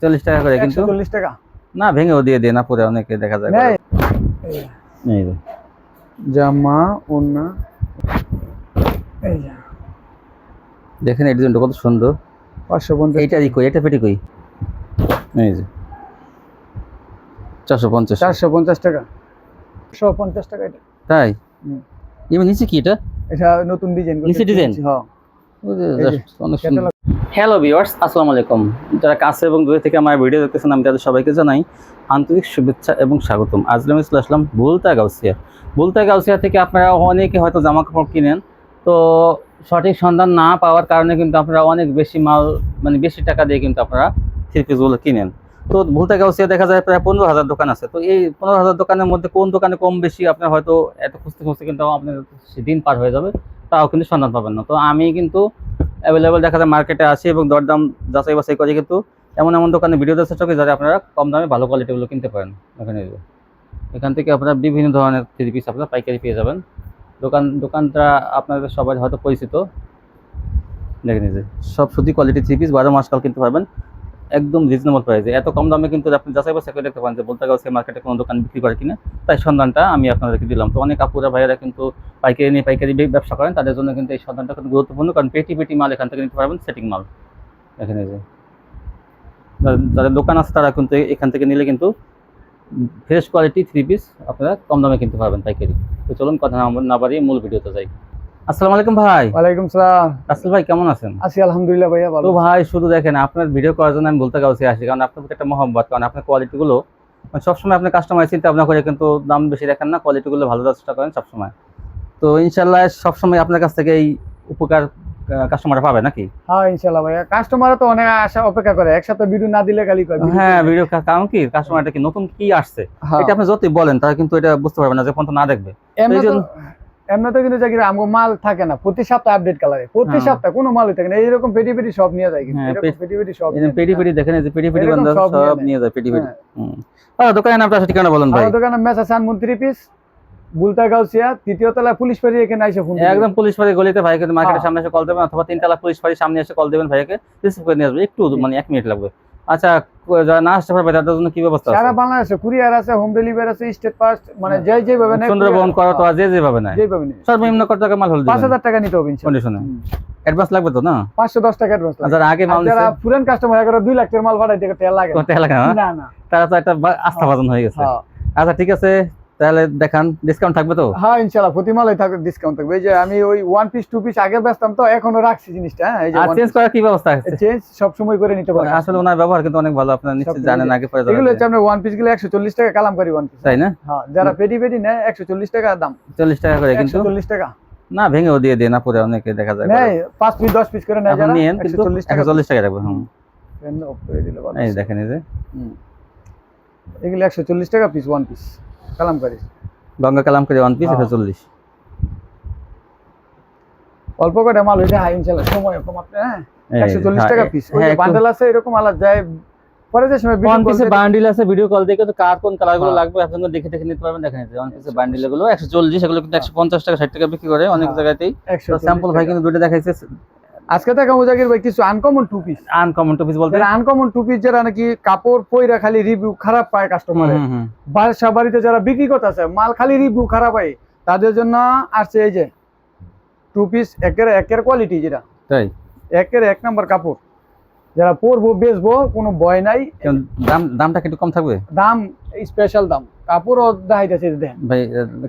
চল্লিশ টাকা করে কিন্তু। চল্লিশ টাকা? না ভেঙেও দিয়ে দিয়ে না পরে অনেকে দেখা যায় এই। যে। জামা ওন্না। এই যে। দেখেন এই ডিজাইনটা কত সুন্দর। পাঁচশো পঞ্চাশ এইটা কই? এটা পেটি কই? এই যে। চারশো পঞ্চাশ। চারশো পঞ্চাশ টাকা। একশো পঞ্চাশ টাকা এটা। তাই। এবার নিচে কি এটা? এটা নতুন ডিজাইন নিচে design? হ্যাঁ অনেক সুন্দর। হ্যালো ভিউয়ার্স আসসালামু আলাইকুম। যারা কাছে এবং দূরে থেকে আমার ভিডিও দেখতেছেন, আমি তাদের সবাইকে জানাই আন্তরিক শুভেচ্ছা এবং স্বাগতম। আজকে আমি চলে আসলাম বুলতা গাউসিয়া। বুলতা গাউসিয়া থেকে আপনারা অনেকে হয়তো জামা কাপড় কিনেন। তো সঠিক সন্ধান না পাওয়ার কারণে কিন্তু আপনারা অনেক বেশি মাল মানে বেশি টাকা দিয়ে কিন্তু আপনারা থ্রি কিনেন। তো ভুলতা গাউসিয়া দেখা যায় প্রায় পনেরো হাজার দোকান আছে। তো এই পনেরো হাজার দোকানের মধ্যে কোন দোকানে কম বেশি আপনার হয়তো এত খুঁজতে খুঁজতে কিন্তু আপনার দিন পার হয়ে যাবে, তাও কিন্তু সন্ধান পাবেন না। তো আমি কিন্তু অ্যাভেলেবেল দেখা যায় মার্কেটে আসে এবং দরদাম যাচাই বাছাই করে কিন্তু এমন এমন দোকানে ভিডিও দেওয়ার চেষ্টা যাতে আপনারা কম দামে ভালো কোয়ালিটিগুলো কিনতে পারেন এখানে এখান থেকে আপনারা বিভিন্ন ধরনের থ্রি পিস আপনারা পাইকারি পেয়ে যাবেন। দোকান, দোকানটা আপনাদের সবাই হয়তো পরিচিত। দেখে নিজে সব সুতি কোয়ালিটি থ্রি পিস বারো মাস কাল কিনতে পারবেন। একদম রিজনেবল প্রাইসে এত কম দামে কিন্তু আপনি যাচাই বাছাই করে দেখতে পারেন যে বলতে গেছে মার্কেটে কোনো দোকান বিক্রি করে কিনা। তাই সন্ধানটা আমি আপনাদেরকে দিলাম। তো অনেক আপুরা, ভাইয়েরা কিন্তু পাইকারি নিয়ে পাইকারি ব্যবসা করেন। তাদের জন্য কিন্তু এই সন্ধানটা খুব গুরুত্বপূর্ণ। কারণ পেটি পেটি মাল এখান থেকে নিতে পারবেন সেটিং মাল। এখানে যে যাদের- দোকান আছে তারা কিন্তু এখান থেকে নিলে কিন্তু ফ্রেশ কোয়ালিটি থ্রি পিস আপনারা কম দামে কিনতে পারবেন পাইকারি। তো চলুন কথা না বাড়িয়ে মূল ভিডিওতে যাই। আসসালামু আলাইকুম ভাই। ওয়ালাইকুম সালাম। রাসেল ভাই কেমন আছেন? আছি আলহামদুলিল্লাহ ভাইয়া তো ভাই শুধু দেখেন আপনার ভিডিও করার জন্য আমি বলতে কাউকে আসি কারণ আপনার প্রতি একটা মহব্বত কারণ আপনার কোয়ালিটিগুলো মানে সবসময় আপনার কাস্টমার চিন্তা ভাবনা করে কিন্তু দাম বেশি দেখেন না কোয়ালিটিগুলো ভালো দেওয়ার চেষ্টা করেন সবসময়। তো ইনশাল্লাহ সবসময় আপনার কাছ থেকে এই উপকার কাস্টমার পাবে নাকি? হ্যাঁ ইনশাল্লাহ ভাইয়া। কাস্টমার তো অনেক আশা অপেক্ষা করে। একসাথে ভিডিও না দিলে গালি করে হ্যাঁ ভিডিও কারণ কি? কাস্টমারটা কি নতুন কি আসছে? হ্যাঁ। এটা আপনি যতই বলেন তারা কিন্তু এটা বুঝতে পারবে না যে পর্যন্ত না দেখবে। এমনি এই তো জন্য- এমনি তো কিন্তু আমগো মাল থাকে না। প্রতি সপ্তাহে আপডেট কালারে প্রতি হ্যাঁ। সপ্তাহে কোনো মালই থাকে না। এইরকম পেটি পেটি সব নিয়ে যায় কিন্তু। হ্যাঁ, পেটি- পেটি পেটি সব পেটি পেটি দেখেন এই যে পেটি পেটি সব নিয়ে যায়। পেটি পেটি। হ্যাঁ। দোকানের নামটা ঠিকানা বলেন ভাই। মেসা পিস তৃতীয় তলায় পুলিশ পাড়ি এখানে এসে ফোন একদম পুলিশ ফাঁড়ি গলিতে ভাইকে মার্কেটের। সামনে এসে কল দেবেন অথবা তিনতলা পুলিশ ফাঁড়ির সামনে এসে কল দেবেন ভাইকে রিসিভ করে নিয়ে আসবে। একটু মানে এক মিনিট লাগবে। আচ্ছা যারা না আসতে পারবে তাদের জন্য কি ব্যবস্থা সারা বাংলাদেশে কুরিয়ার আছে হোম ডেলিভারি আছে স্টেট পাস মানে যে যেভাবে নেয় সুন্দরবন করো তো যে যেভাবে নেয়। যেভাবে নেয়। সর্বনিম্ন কত টাকা মাল হল পাঁচ হাজার টাকা নিতে হবে কন্ডিশনে অ্যাডভান্স লাগবে তো না? পাঁচশো দশ টাকা অ্যাডভান্স যারা আগে মাল যারা পুরান কাস্টমার এগারো দুই লাখ টাকার মাল দিতে তেল লাগে তেল লাগে না? না না। তারা তো একটা আস্থা ভাজন হয়ে গেছে। হ্যাঁ। আচ্ছা ঠিক আছে। তাহলে দেখান ডিসকাউন্ট থাকবে তো? হ্যাঁ ইনশাল্লাহ প্রতি মালে থাকবে ডিসকাউন্ট থাকবে। এই যে আমি ওই ওয়ান পিস টু পিস আগে বেচতাম তো এখনও রাখছি জিনিসটা হ্যাঁ এই যে আর চেঞ্জ করার কি ব্যবস্থা আছে? চেঞ্জ সব সময় করে নিতে পারেন আসলে ওনার ব্যবহার কিন্তু অনেক ভালো আপনারা নিশ্চয়ই জানেন আগে পরে এগুলো হচ্ছে আপনার ওয়ান পিসগুলো একশো চল্লিশ টাকা কালাম করি ওয়ান পিস তাই না? হ্যাঁ যারা পেটি পেটি নেয় একশো চল্লিশ টাকা দাম। চল্লিশ টাকা করে কিন্তু? একশো চল্লিশ টাকা। না ভেঙেও দিয়ে দিয়ে না পরে অনেকে দেখা যায় নেয় পাঁচ পিস দশ পিস করে নেয় এখন যারা নিয়েন একশো কিন্তু চল্লিশ টাকা। একশো চল্লিশ টাকা রাখবে হুম। Off করে দিলে ভালো। এই দেখেন এই যে। হুম। এগুলো একশো চল্লিশ টাকা পিস ওয়ান পিস কালাম গঙ্গা কালাম করে ওয়ান পিস হ্যাঁ। একশো চল্লিশ। অল্প করে মাল হইলে হাই ইনশাল্লাহ সময় কম আপনি হ্যাঁ? একশো চল্লিশ হ্যাঁ, টাকা পিস হ্যাঁ, বান্ডেল আছে এরকম আলাদা যায়। পরে যে সময় ওয়ান পিসে বান্ডিল আছে ভিডিও কল কিন্তু কার কোন কালারগুলো হ্যাঁ। লাগবে আপনি দেখে দেখে নিতে পারবেন। দেখেন ওয়ান পিসে বান্ডিলগুলো একশো চল্লিশ এগুলো কিন্তু একশো পঞ্চাশ টাকা ষাট টাকা বিক্রি করে অনেক হ্যাঁ। জায়গাতেই। একশো স্যাম্পল ভাই কিন্তু দুটো দেখাইছে আজকে দেখা মুজাকির ভাই কিছু uncommon two piece uncommon two piece বলতে? আনকমন টু পিস যারা নাকি কাপড় পইরা খালি রিভিউ খারাপ পায় কাস্টমারে। বাসা বাড়িতে যারা বিক্রি করতেছে মাল খালি রিভিউ খারাপ হয় তাদের জন্য আসছে এই যে টু পিস একের একের কোয়ালিটি যেটা। তাই? একের এক নম্বর কাপড়। যারা পরবো বেচবো কোনো ভয় নাই। দাম দামটা কি একটু কম থাকবে? দাম স্পেশাল দাম। কাপড়ও দেখাইতেছে দেখেন ভাই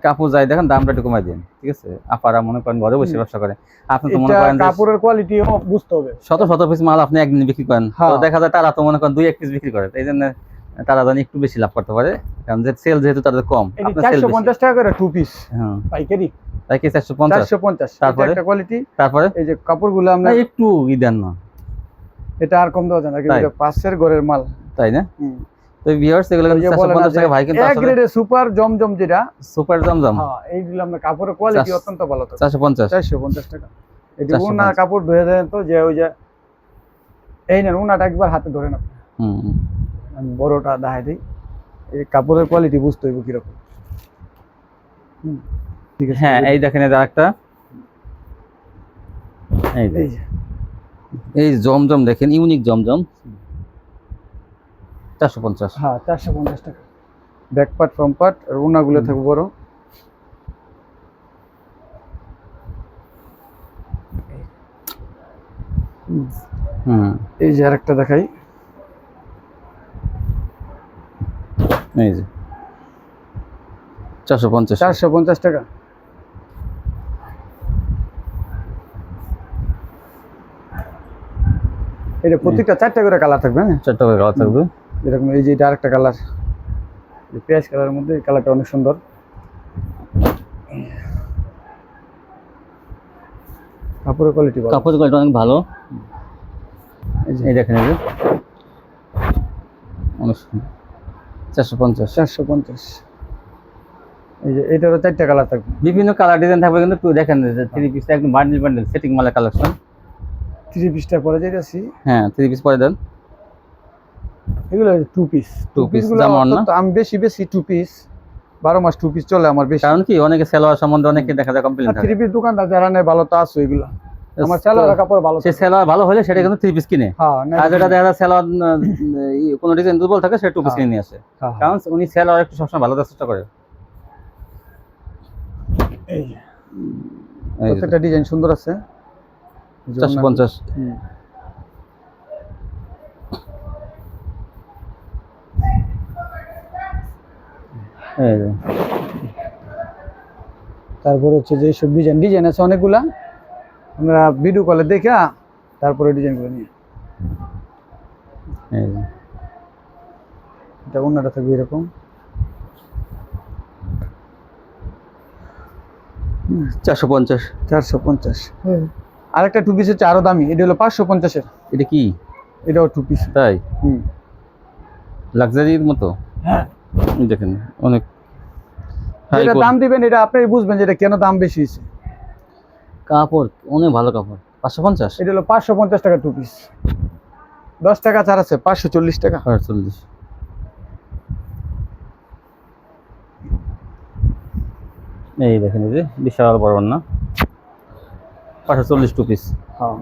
কাপড় যাই দেখেন দামটা একটু কমাই দিন ঠিক আছে? আপারা মনে করেন ঘরে বসে ব্যবসা করে। আপনি তো মনে করেন কাপড়ের কোয়ালিটিও বুঝতে হবে। শত শত পিস মাল আপনি একদিন বিক্রি করেন। তো হ্যাঁ। দেখা যায় তারা তো মনে করেন দুই এক পিস বিক্রি করে। এই জন্য তারা জানি একটু বেশি লাভ করতে পারে। কারণ যে সেল যেহেতু তাদের কম চারশো পঞ্চাশ টাকা করে টু পিস হ্যাঁ। পাইকারি। তাই কি চারশো পঞ্চাশ? চারশো পঞ্চাশ। তারপরে? একটা কোয়ালিটি তারপরে? এই যে কাপড়গুলো আমরা একটু ই দেন না। এটা আর কম দেওয়া যায় না কিন্তু পাঁচের ঘরের মাল। তাই না? হুম। তো ভিউয়ার্স এগুলো ওই যে চারশো বলে না পঞ্চাশ যে টাকা ভাই কিন্তু আসলে গ্রেডের সুপার জমজম যেটা সুপার জমজম। হ্যাঁ এইগুলো আমরা কাপড়ের কোয়ালিটি অত্যন্ত ভালো থাকে চারশো পঞ্চাশ। চারশো পঞ্চাশ টাকা। এটি উনা কাপড় ধুয়ে দেন তো যে ওই যে এই নেন উনাটা একবার হাতে ধরে না হুম। আমি বড়টা দেখাই দিই। এই কাপড়ের কোয়ালিটি বুঝতে হইব কীরকম। হুম, ঠিক আছে হ্যাঁ এই দেখেন এই যে। এই যে, এই জমজম দেখেন ইউনিক জমজম। চারশো পঞ্চাশ। হ্যাঁ চারশো পঞ্চাশ টাকা। ব্যাক পার্ট ফ্রম পার্ট আর ওনাগুলো থাকবে বড়। হুম। এই যে আরেকটা দেখাই। এই যে। চারশো পঞ্চাশ। চারশো পঞ্চাশ টাকা। এটা প্রত্যেকটা চারটা করে কালার থাকবে হ্যাঁ? চারটা করে কালার থাকবে। এরকম এই যে এটা আরেকটা কালার পেঁয়াজ কালারের মধ্যে এই কালারটা অনেক সুন্দর। কাপড়ের কোয়ালিটি ভালো। কাপড় কোয়ালিটি অনেক ভালো। এই দেখেন এই যে। অনেক সুন্দর। চারশো পঞ্চাশ। চারশো পঞ্চাশ। এই যে এটারও চারটা কালার থাকবে। বিভিন্ন কালার ডিজাইন থাকবে কিন্তু দেখেন থ্রি পিস একদম বান্ডেল বান্ডেল সেটিং মালের কালেকশন থ্রি পিসটা পরে যাইতেছি। হ্যাঁ থ্রি পিস পরে দেন। এগুলো টু পিস জামা ওড়না? অন্তত আমি বেশি বেশি টু পিস বারো মাস টু পিস চলে আমার বেশি। কারণ কি অনেকে সেলোয়ার সম্বন্ধে অনেকে দেখা যায় কমপ্লেন থ্রি পিস দোকানদার যারা নেই ভালো তো আছে এগুলো আমার তো কাপড় ভালো সে সেলোয়ার ভালো হলে সেটা কিন্তু থ্রি পিস কিনে। হ্যাঁ আর যেটা দেখা যায় সেলোয়ার কোনো ডিজাইন দুর্বল থাকে সেটা টু পিস হ্যাঁ। কিনে নিয়ে আসে। হ্যাঁ। কারণ উনি সেলোয়ার একটু সবসময় ভালো চেষ্টা করে। প্রত্যেকটা ডিজাইন সুন্দর আছে। চারশো পঞ্চাশ হুম। এই যে, তারপরে হচ্ছে যে সব ডিজাইন ডিজাইন আছে অনেকগুলা। আমরা ভিডিও কলে দেখা তারপরে ডিজাইনগুলো নিয়ে। এই এটা অন্যটা থাকবে এরকম। চারশো পঞ্চাশ। চারশো পঞ্চাশ। আরেকটা টু পিস হচ্ছে আরও দামি। এটা হলো পাঁচশো পঞ্চাশের। এটা কি? এটাও টু পিস তাই? হুম। লাক্সারির মতো? হ্যাঁ। দেখেন অনেক যেটা দাম দিবেন এটা আপনি বুঝবেন যে এটা কেন দাম বেশি হয়েছে। কাপড় অনেক ভালো কাপড় পাঁচশো পঞ্চাশ? এটা হলো পাঁচশো পঞ্চাশ টাকা টু পিস দশ টাকা ছাড় আছে পাঁচশো চল্লিশ টাকা। আটচল্লিশ এই দেখেন এই যে বিশাল বড় না পাঁচশো চল্লিশ টু পিস হ্যাঁ।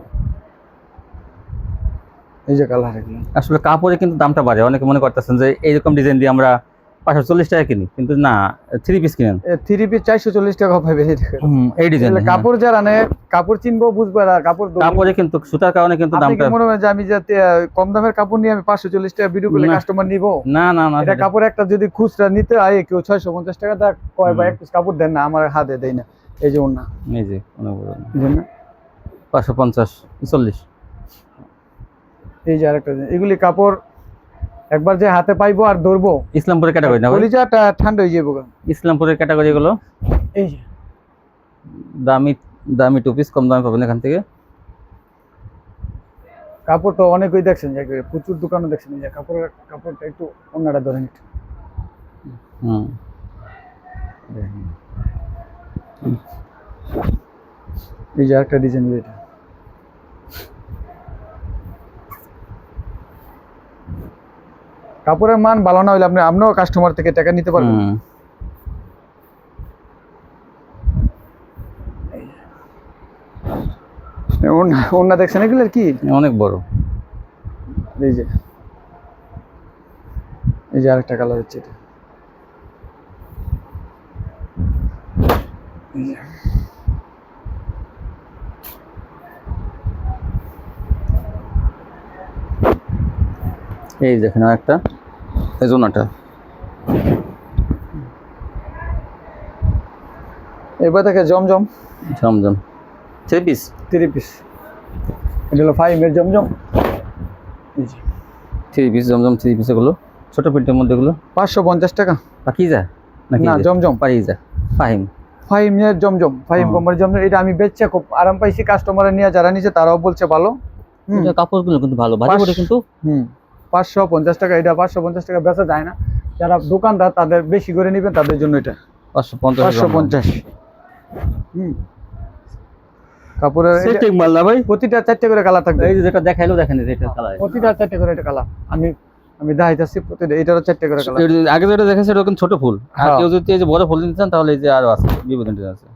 এই যে কালার আসলে কাপড়ে কিন্তু দামটা বাড়ে অনেকে মনে করতেছেন যে এইরকম ডিজাইন দিয়ে আমরা পাঁচশো চল্লিশ টাকা কিনি কিন্তু না থ্রি পিস কিনেন। থ্রি পিস চারশো চল্লিশ টাকা পাবে এই এই ডিজাইন কাপড় যারা নেয় কাপড় চিনবো বুঝব আর কাপড় কাপড়ে কিন্তু সুতার কারণে কিন্তু দামটা মনে হয় যে আমি যাতে কম দামের কাপড় নিয়ে আমি পাঁচশো চল্লিশ টাকা ভিডিও করলে কাস্টমার নিবো? না না না এটা কাপড় একটা যদি খুচরা নিতে হয় কেউ ছয়শো পঞ্চাশ টাকা তা কয় বা এক পিস কাপড় দেন না আমার হাতে দেয় না। এই যে এই যে না। এই জন্য পাঁচশো পঞ্চাশ চল্লিশ। এই যে আরেকটা জিনিস। এগুলি কাপড় একবার যে হাতে পাইবো আর ধরবো। ইসলামপুরের ক্যাটাগরি না ভাই? কলিজাটা ঠান্ডা হয়ে যাব। ইসলামপুরের ক্যাটাগরি গুলো এই যে। দামি দামি টু পিস কম দামে পাবেন এখান থেকে। কাপড় তো অনেকই দেখছেন যে প্রচুর দোকানে দেখছেন যে কাপড়ের কাপড়টা একটু অন্যটা ধরেন একটু হুম। এই যে আরেকটা ডিজাইন এটা কাপড়ের মান ভালো না হলে আপনি আপনিও কাস্টমার থেকে টাকা নিতে পারবেন। ওনা দেখছেন? এগুলো কি? অনেক বড়। এই যে। এই যে আরেকটা কালার হচ্ছে এটা। এই দেখেন আর একটা এই জোনাটা। এবার দেখে জমজম। জমজম। থ্রি পিস থ্রি পিস এটা হলো ফাইভের জমজম। থ্রি পিস জমজম থ্রি পিস এগুলো। ছোট প্রিন্টের মধ্যে এগুলো। পাঁচশো পঞ্চাশ টাকা। বাকি যা? না জমজম। পারি যা। ফাহিম। এর জমজম। ও। কোম্পানির জমজম। এটা আমি বেচছে খুব আরাম পাইছি। কাস্টমার নিয়ে যারা নিছে তারাও বলছে ভালো। কাপড়গুলো কিন্তু ভালো। করে কিন্তু। হুম। পাঁচশো পঞ্চাশ টাকা এটা পাঁচশো পঞ্চাশ টাকা বেচা যায় না। যারা দোকানদার তাদের বেশি করে নেবেন তাদের জন্য এটা। পাঁচশো পঞ্চাশ পাঁচশো পঞ্চাশ। হুম। কাপড়ের সেটিং মাল না ভাই? প্রতিটা চারটে করে কালার থাকবে। এই যে যেটা দেখাইলো দেখেন এটা কালার। প্রতিটা চারটে করে এটা কালার। আমি আমি দেখাইতেছি প্রতিটা এটারও চারটে করে কালার। আগে যেটা দেখেছে এটা ছোট ফুল। আর হ্যাঁ। কেউ যদি এই যে বড় ফুল নিতে চান তাহলে এই যে আরও আছে বিভিন্ন ডিজাইন আছে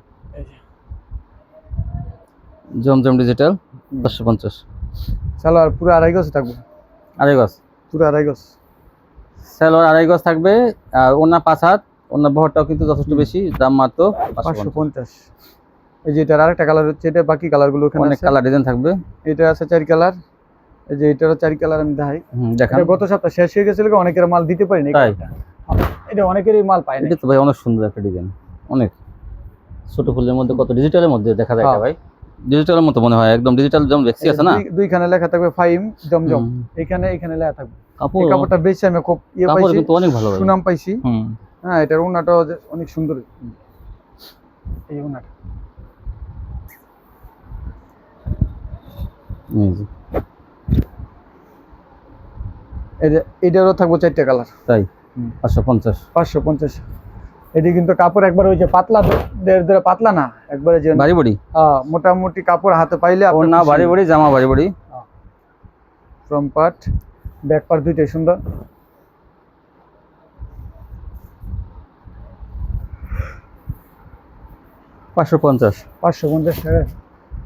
জমজম ডিজিটাল পাঁচশো পঞ্চাশ। চলো আর পুরো আড়াই গজ থাকবে। আরে গাছ পুরো আড়াই গজ। স্যালোয়ার আড়াই গজ থাকবে। আর ওনা পাঁচ হাত ওনা বহরটাও কিন্তু যথেষ্ট বেশি দাম মাত্র পাঁচশো পঞ্চাশ। এই যে এটার আরেকটা কালার হচ্ছে এটা বাকি কালারগুলো ওখানে অনেক কালার ডিজাইন থাকবে। এটা আছে চার কালার এই যে এটারও চার কালার আমি দেখাই। দেখান। গত সপ্তাহ শেষ হয়ে গেছিল অনেকের মাল দিতে পারিনি? এটা অনেকেরই মাল পায় না এটা তো ভাই অনেক সুন্দর একটা ডিজাইন অনেক। ছোট ফুলের মধ্যে কত ডিজিটালের মধ্যে দেখা যায় হ্যাঁ। ভাই। ডিজিটালের মতো মনে হয় একদম ডিজিটাল যেমন দেখছি আছে না? দুইখানে লেখা থাকবে ফাইম জমজম। হুম, এখানে এখানে লেখা থাকবে। কাপড়। কাপড়টা বেশি আমি খুব ইয়ে কাপড় পাইছি কিন্তু অনেক ভালো সুনাম পাইছি। হ্যাঁ এটার যে অনেক সুন্দর। এই এটা- এটারও থাকব চারটে কালার। তাই? পাঁচশো পঞ্চাশ। পাঁচশো পঞ্চাশ। এটি কিন্তু কাপড় একবার ওই যে পাতলা পাতলা না একবারে যে বাড়ি বাড়ি? হ্যাঁ, মোটামুটি কাপড় হাতে পাইলে না বাড়ি বাড়ি জামা বাড়ি। বাড়ি ফ্রম পার্ট ব্যাক পার্ট দুইটাই সুন্দর। পাঁচশো পঞ্চাশ। পাঁচশো পঞ্চাশ টাকা।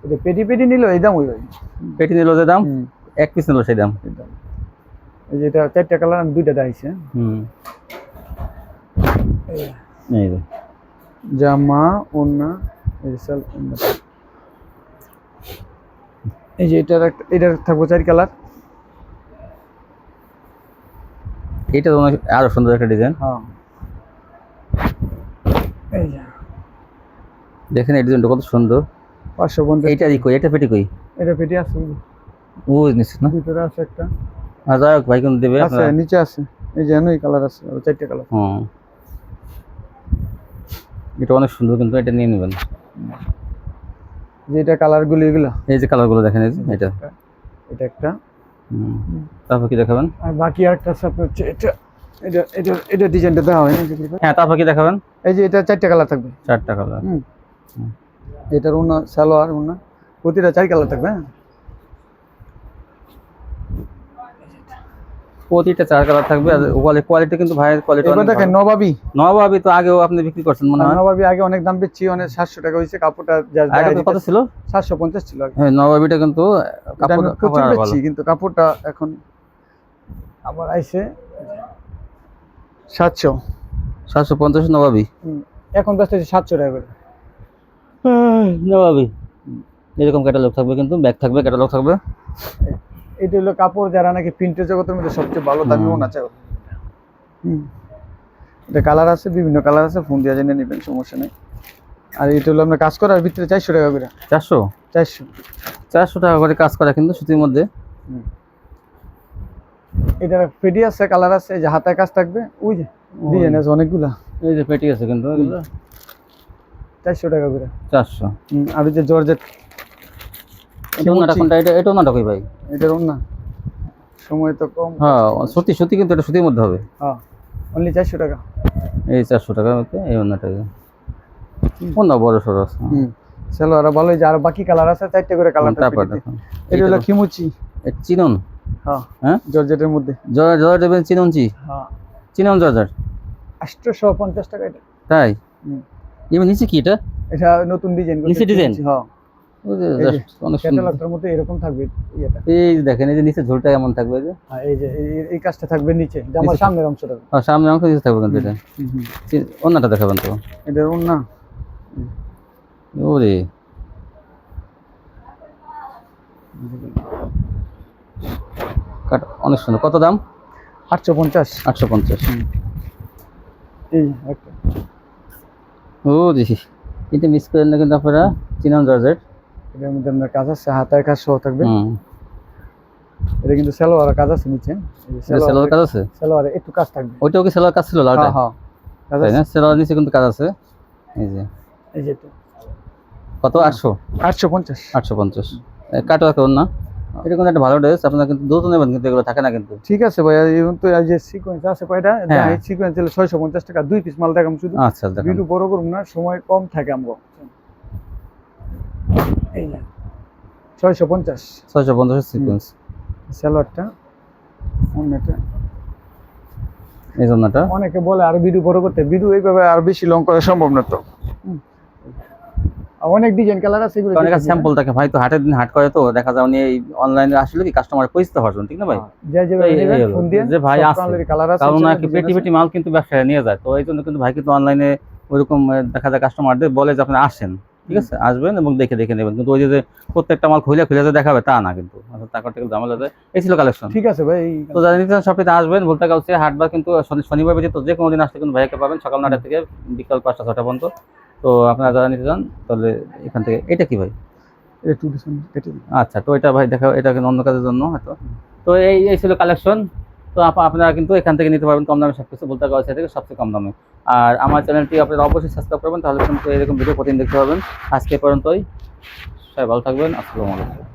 এটা পেটি পেটি নিল এই দাম ওই। পেটি নিল যে দাম? এক পিস নিল সেই দাম। এই দাম। এই যে এটা চারটা কালার আমি দুইটা দেখাইছি হ্যাঁ। হুম। এই যে। জামা ওন্না এই যে এই যে এটার একটা এটার থাকব চার কালার। এটা তো আরও সুন্দর একটা ডিজাইন। হ্যাঁ। এই যে। দেখেন এই ডিজাইনটা কত সুন্দর। পাঁচশো পঞ্চাশ। এইটা কই? এটা পেটি কই? এটা পেটি আছে। ও নিশ্চিত না। ভিতরে আছে একটা। আর যাই হোক ভাই কিন্তু দেবে আছে নিচে আছে। এই যে এই কালার আছে চারটে কালার। হুম। এটা অনেক সুন্দর কিন্তু এটা নিয়ে নেবেন। যে এটা কালারগুলো এগুলো? এই যে কালারগুলো দেখেন এই যে এটা। এটা একটা। তারপর কি দেখাবেন? আর বাকি আরেকটা আপনার হচ্ছে এটা। এটা এটা এটা ডিজাইনটা দেওয়া হয় হ্যাঁ তারপর কি দেখাবেন? এই যে এটা চারটে কালার থাকবে। চারটা কালার হুম। এটার উন্না সালোয়ার উন্না প্রতিটা চার কালার থাকবে হ্যাঁ। প্রতিটা চার কালার থাকবে আর কোয়ালিটি কিন্তু ভাইয়ের কোয়ালিটি এবার দেখেন নবাবি। নবাবি তো আগেও আপনি বিক্রি করছেন মনে হয় নবাবি আগে অনেক দাম বেচছি অনেক সাতশো টাকা হয়েছে কাপড়টা আগে কত ছিল? সাতশো পঞ্চাশ ছিল আগে। হ্যাঁ নবাবিটা কিন্তু কাপড় কাপড় বেচছি কিন্তু কাপড়টা এখন আবার আইছে সাতশো। সাতশো পঞ্চাশ নবাবি। এখন ব্যস্ত হচ্ছে সাতশো টাকা করে। নবাবি। এরকম ক্যাটালগ থাকবে কিন্তু ব্যাগ থাকবে ক্যাটালগ থাকবে। এটা হলো কাপড় যারা নাকি প্রিন্টের জগতের মধ্যে সবচেয়ে ভালো দামি। ওনা চাই হুম। এটা কালার আছে বিভিন্ন কালার আছে ফোন দিয়ে জেনে নেবেন সমস্যা নেই। আর এটা হলো আপনার কাজ করার ভিতরে চারশো টাকা করে। চারশো? চারশো। চারশো টাকা করে কাজ করা কিন্তু সুতির মধ্যে। এটা পেডি আছে কালার আছে যে হাতায় কাজ থাকবে ওই যে ডিজাইন আছে অনেকগুলা। এই যে পেটি আছে কিন্তু চারশো টাকা করে। চারশো। আর যে জর্জেট এটা ওনাটা কোনটা? এটা এটা ওনাটা কই ভাই। এটার না সময় তো কম। হ্যাঁ সত্যি সত্যি কিন্তু এটা সুতির মধ্যে হবে। হ্যাঁ অনলি চারশো টাকা। এই চারশো টাকার মধ্যে এই ওনাটা ওনা বড় সড়ো আছে। হুম। চলো আর ভালো যে আর বাকি কালার আছে চারটে করে কালার তারপর এটা হলো খিমুচি। চিনন। হ্যাঁ হ্যাঁ? জর্জেটের মধ্যে। জর্জার দেবেন চিননচি হ্যাঁ। চিনন জর্জার আটশোশো পঞ্চাশ টাকা এটা। তাই। এবার নিচে কি এটা? এটা নতুন ডিজাইন নিচে design? হ্যাঁ। ক্যাটালগটার মধ্যে এরকম থাকবে এই দেখেন এই যে নিচে ঝোলটা এমন থাকবে যে হ্যাঁ, এই যে এই- কাজটা থাকবে নিচে জামার সামনের অংশটা। আর সামনে অংশ নিচে থাকবে কিন্তু এটা। চি- দেখাবেন তো। এটার না ওরে। কাট অনেক সুন্দর। কত দাম? আটশো পঞ্চাশ। আটশো পঞ্চাশ। এই একটা। ও দেখি এটা মিস করেন না কিন্তু আপনারা চিনন জর্জেট। এটার মধ্যে আপনার কাজ আছে হাতায় কাজ সহ থাকবে। এটা কিন্তু সেলোয়ার কাজ আছে নিচে। সেলোয়ার কাজ আছে? সেলোয়ারে একটু কাজ থাকবে। ওইটাও কি সেলোয়ার কাজ ছিল লালটা হ্যাঁ হ্যাঁ। কাজ আছে। সেলোয়ার নিচে কিন্তু কাজ আছে। এই যে। এই যে। কত? আটশো? আটশো পঞ্চাশ। আটশো পঞ্চাশ। কাটো করুন না এটা কিন্তু একটা ভালো ড্রেস আপনারা কিন্তু দ্রুত নেবেন কিন্তু এগুলো থাকে না কিন্তু। ঠিক আছে ভাইয়া এখন তো এই যে সিকোয়েন্স আছে কয়টা হ্যাঁ। এই সিকোয়েন্স হলে ছয়শো পঞ্চাশ টাকা দুই পিস মাল দেখাম শুধু। আচ্ছা দেখুন। ভিডিও বড় করুন না সময় কম থাকে আমগো। এই যে ছয়শো পঞ্চাশ। ছয়শো পঞ্চাশ সিকোয়েন্স স্যালোয়ারটা অন্যটা। এই জন্যটা অনেকে বলে আর ভিডিও বড় করতে। ভিডিও এইভাবে আর বেশি লং করা সম্ভব না তো। অনেক ডিজাইন কালার আছে এগুলো অনেক স্যাম্পল থাকে। ভাই তো হাটের দিন হাট করে তো দেখা যায় উনি এই অনলাইনে আসলে কি কাস্টমার খুঁজতে পারছেন ঠিক না ভাই। ফোন দিয়ে যে ভাই আছে। কালার আছে কারণ নাকি পেটি পেটি মাল কিন্তু ব্যবসায় নিয়ে যায়। তো এই জন্য কিন্তু ভাই কিন্তু অনলাইনে ওইরকম দেখা যায় কাস্টমারদের বলে যে আপনি আসেন। ঠিক আছে? আসবেন এবং দেখে দেখে নেবেন। কিন্তু ওই যে প্রত্যেকটা মাল খুলে খুলে দেখাবে তা না কিন্তু। আচ্ছা, টাকা ঝামেলা যায় এই ছিল কালেকশন ঠিক আছে ভাই তো যারা নিতে আসবেন বলতে হাটবার কিন্তু শনি- শনিবার ব্যতীত যে কোনো দিন আসলে কিন্তু ভাইকে পাবেন। সকাল নটা থেকে বিকাল পাঁচটা ছটা পর্যন্ত। তো আপনারা যারা নিতে চান তাহলে এখান থেকে এটা কি ভাই? আচ্ছা তো এটা ভাই দেখা এটা অন্য কাজের জন্য হয়তো। তো এই এই ছিল কালেকশন তো আপ- আপনারা কিন্তু এখান থেকে নিতে পারবেন কম দামে সব কিছু, বলতে গেছে থেকে সবচেয়ে কম দামে। আর আমার চ্যানেলটি আপনারা অবশ্যই সাবস্ক্রাইব করবেন, তাহলে কিন্তু এরকম ভিডিও প্রতিদিন দেখতে পাবেন আজকে পর্যন্তই। সবাই ভালো থাকবেন, আসসালামু আলাইকুম।